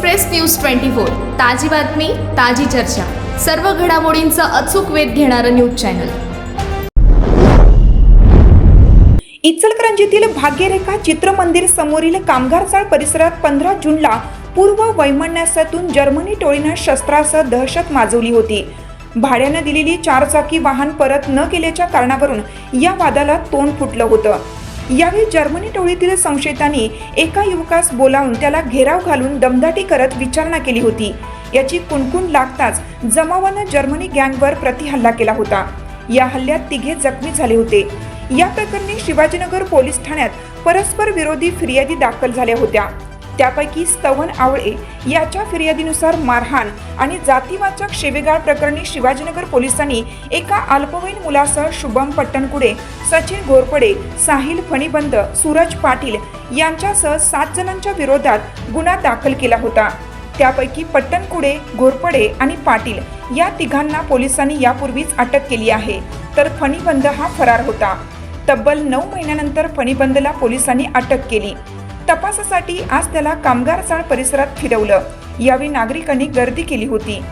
Express news twenty four ताजी बातमी ताजी चर्चा. सर्व घडामोडींचा अचूक वेध घेणारं न्यूज चॅनल. इचलकरंजीतील भाग्यरेखा चित्रमंदिर समोरील कामगार चाळ परिसरात पंधरा जूनला पूर्व वैमन्यासातून जर्मनी टोळीनं शस्त्रासह दहशत माजवली होती. भाड्यानं दिलेली चारचाकी वाहन परत न केल्याच्या कारणावरून या वादाला तोंड फुटलं होतं. यावेळी जर्मनी टोळीतील संशयितांनी एका युवकास बोलावून त्याला घेराव घालून दमदाटी करत विचारणा केली होती. याची कुणकुण लागताच जमावानं जर्मनी गँगवर प्रतिहल्ला केला होता. या हल्ल्यात तिघे जखमी झाले होते. या प्रकरणी शिवाजीनगर पोलीस ठाण्यात परस्पर विरोधी फिर्यादी दाखल झाल्या होत्या. त्यापैकी स्तवन आवळे याच्या फिर्यादीनुसार मारहाण आणि जातीवाचक शेवेगाळ प्रकरणी शिवाजीनगर पोलिसांनी एका अल्पवयीन मुलासह शुभम पट्टणकुडे सचिन घोरपडे साहिल फणीबंद सूरज पाटील यांच्यासह सात जणांच्या विरोधात गुन्हा दाखल केला होता. त्यापैकी पट्टणकुडे घोरपडे आणि पाटील या तिघांना पोलिसांनी यापूर्वीच अटक केली आहे. तर फणीबंद हा फरार होता. तब्बल नऊ महिन्यानंतर फणीबंदला पोलिसांनी अटक केली. तपासासाठी आज त्याला कामगार सण परिसरात फिरवलं. यावेळी नागरिकांनी गर्दी केली होती.